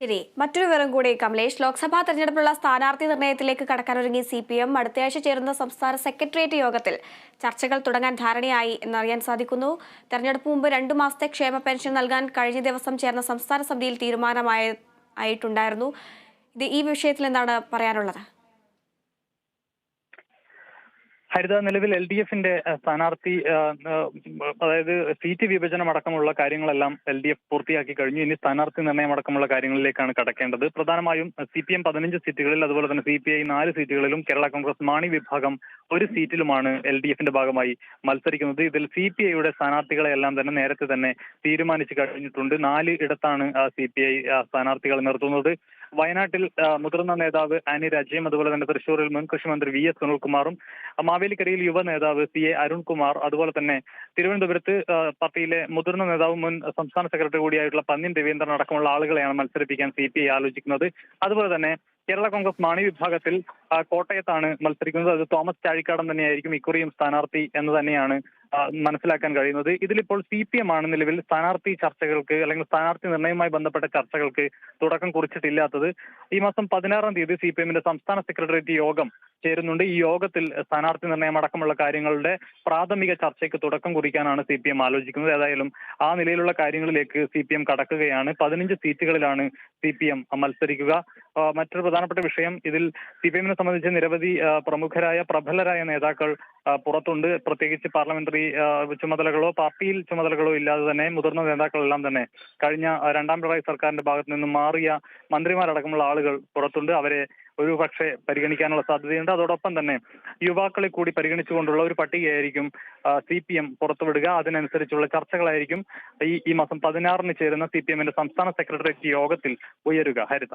ശരി മറ്റൊരു വിവരം കൂടി. കമലേഷ് ലോക്സഭാ തെരഞ്ഞെടുപ്പിലുള്ള സ്ഥാനാർത്ഥി നിർണയത്തിലേക്ക് കടക്കാനൊരുങ്ങി സി പി എം അടുത്തയാഴ്ച ചേരുന്ന സംസ്ഥാന സെക്രട്ടേറിയറ്റ് യോഗത്തിൽ ചർച്ചകൾ തുടങ്ങാൻ ധാരണയായി എന്നറിയാൻ സാധിക്കുന്നു. തെരഞ്ഞെടുപ്പ് മുമ്പ് രണ്ടു മാസത്തെ ക്ഷേമ പെൻഷൻ നൽകാൻ കഴിഞ്ഞ ദിവസം ചേർന്ന സംസ്ഥാന സമിതിയിൽ തീരുമാനമായ ആയിട്ടുണ്ടായിരുന്നു. ഇത് ഈ വിഷയത്തിൽ എന്താണ് പറയാനുള്ളത്? ഹരിത നിലവിൽ എൽ ഡി എഫിന്റെ സ്ഥാനാർത്ഥി അതായത് സീറ്റ് വിഭജനം അടക്കമുള്ള കാര്യങ്ങളെല്ലാം എൽ ഡി എഫ് പൂർത്തിയാക്കി കഴിഞ്ഞു. ഇനി സ്ഥാനാർത്ഥി നിർണയം അടക്കമുള്ള കാര്യങ്ങളിലേക്കാണ് കടക്കേണ്ടത്. പ്രധാനമായും സി പി എം പതിനഞ്ച് സീറ്റുകളിൽ അതുപോലെ തന്നെ സി പി ഐ നാല് സീറ്റുകളിലും കേരള കോൺഗ്രസ് മാണി വിഭാഗം ഒരു സീറ്റിലുമാണ് എൽ ഡി എഫിന്റെ ഭാഗമായി മത്സരിക്കുന്നത്. ഇതിൽ സി പി ഐയുടെ സ്ഥാനാർത്ഥികളെ എല്ലാം തന്നെ നേരത്തെ തന്നെ തീരുമാനിച്ചു കഴിഞ്ഞിട്ടുണ്ട്. നാല് ഇടത്താണ് സി പി ഐ സ്ഥാനാർത്ഥികൾ നിർത്തുന്നത്. വയനാട്ടിൽ മുതിർന്ന നേതാവ് ആനി രാജ്യം അതുപോലെ തന്നെ തൃശൂരിൽ മുൻ കൃഷിമന്ത്രി വി എസ് സുനിൽകുമാറും ആ, മാവേലിക്കരയിൽ യുവ നേതാവ് സി എ അരുൺകുമാർ അതുപോലെ തന്നെ തിരുവനന്തപുരത്ത് പാർട്ടിയിലെ മുതിർന്ന നേതാവ് മുൻ സംസ്ഥാന സെക്രട്ടറി കൂടിയായിട്ടുള്ള പന്നിൻ രവീന്ദ്രൻ അടക്കമുള്ള ആളുകളെയാണ് മത്സരിപ്പിക്കാൻ സി പി ഐ ആലോചിക്കുന്നത്. അതുപോലെ തന്നെ കേരള കോൺഗ്രസ് മാണി വിഭാഗത്തിൽ കോട്ടയത്താണ് മത്സരിക്കുന്നത്. അത് തോമസ് ചാഴിക്കാടൻ തന്നെയായിരിക്കും ഇക്കുറിയും സ്ഥാനാർത്ഥി എന്ന് തന്നെയാണ് മനസ്സിലാക്കാൻ കഴിയുന്നത്. ഇതിലിപ്പോൾ സി പി എം ആണ് നിലവിൽ സ്ഥാനാർത്ഥി ചർച്ചകൾക്ക് അല്ലെങ്കിൽ സ്ഥാനാർത്ഥി നിർണയവുമായി ബന്ധപ്പെട്ട ചർച്ചകൾക്ക് തുടക്കം കുറിച്ചിട്ടില്ലാത്തത്. ഈ മാസം പതിനാറാം തീയതി സി പി എമ്മിന്റെ സംസ്ഥാന സെക്രട്ടേറിയറ്റ് യോഗം ചേരുന്നുണ്ട്. ഈ യോഗത്തിൽ സ്ഥാനാർത്ഥി നിർണയം അടക്കമുള്ള കാര്യങ്ങളുടെ പ്രാഥമിക ചർച്ചയ്ക്ക് തുടക്കം കുറിക്കാനാണ് സി പി എം ആലോചിക്കുന്നത്. ഏതായാലും ആ നിലയിലുള്ള കാര്യങ്ങളിലേക്ക് സി പി എം കടക്കുകയാണ്. പതിനഞ്ച് സീറ്റുകളിലാണ് സി പി എം മത്സരിക്കുക. മറ്റൊരു പ്രധാനപ്പെട്ട വിഷയം ഇതിൽ സി പി എമ്മിനെ സംബന്ധിച്ച് നിരവധി പ്രമുഖരായ പ്രബലരായ നേതാക്കൾ പുറത്തുണ്ട്. പ്രത്യേകിച്ച് പാർലമെന്ററി ചുമതലകളോ പാർട്ടിയിൽ ചുമതലകളോ ഇല്ലാതെ തന്നെ മുതിർന്ന നേതാക്കളെല്ലാം തന്നെ കഴിഞ്ഞ രണ്ടാം പിണറായി സർക്കാരിന്റെ ഭാഗത്ത് നിന്ന് മാറിയ മന്ത്രിമാരടക്കമുള്ള ആളുകൾ പുറത്തുണ്ട്. അവരെ ഒരു പക്ഷേ പരിഗണിക്കാനുള്ള സാധ്യതയുണ്ട്. അതോടൊപ്പം തന്നെ യുവാക്കളെ കൂടി പരിഗണിച്ചുകൊണ്ടുള്ള ഒരു പട്ടികയായിരിക്കും സി പി എം പുറത്തുവിടുക. അതിനനുസരിച്ചുള്ള ചർച്ചകളായിരിക്കും ഈ ഈ മാസം പതിനാറിന് ചേരുന്ന സി പി എമ്മിന്റെ സംസ്ഥാന സെക്രട്ടേറിയറ്റ് യോഗത്തിൽ ഉയരുക. ഹരിത.